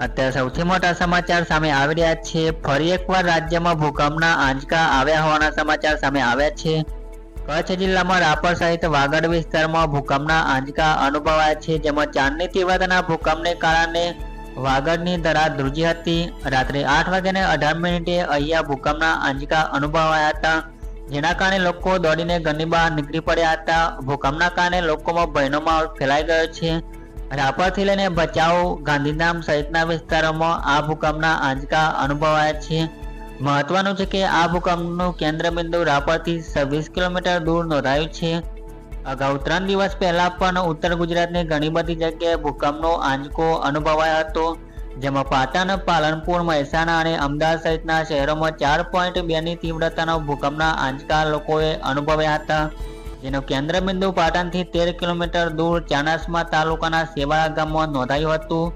અત્યારે સૌથી મોટા સમાચાર સામે આવી રહ્યા છે. ફરી એકવાર રાજ્યમાં ભૂકંપના આંચકા આવ્યા હોવાના સમાચાર સામે આવ્યા છે. કચ્છ જિલ્લામાં રાપર સહિત વાગડ વિસ્તારમાં ભૂકંપના આંચકા અનુભવાયા છે, જેમાં ચાંદની તીવ્રતાના ભૂકંપને કારણે વાગડની ધરા ધ્રુજી હતી. રાત્રે આઠ વાગ્યાને અઢાર મિનિટે અહીંયા ભૂકંપના આંચકા અનુભવાયા હતા. જેના કારણે લોકો દોડીને ઘરની બહાર નીકળી પડ્યા હતા. ભૂકંપના કારણે લોકોમાં ભયનો માહોલ ફેલાઈ ગયો છે. રાપરથી લઈને ભચાઉ, ગાંધીધામ સહિતના વિસ્તારોમાં આ ભૂકંપના આંચકા અનુભવાયા છે. મહત્વનું છે કે આ ભૂકંપનું કેન્દ્રબિંદુ રાપરથી છવ્વીસ કિલોમીટર દૂર નોંધાયું છે. અગાઉ ત્રણ દિવસ પહેલા પણ ઉત્તર ગુજરાતની ઘણી બધી જગ્યાએ ભૂકંપનો આંચકો અનુભવાયો હતો, જેમાં પાટણ, પાલનપુર, મહેસાણા અને અમદાવાદ સહિતના શહેરોમાં ચાર પોઈન્ટ બેની તીવ્રતાનો ભૂકંપના આંચકા લોકોએ અનુભવ્યા હતા. જેનું કેન્દ્રબિંદુ પાટણથી તેર કિલોમીટર દૂર ચાણસ્મા તાલુકાના સેવાળા ગામમાં નોંધાયું હતું.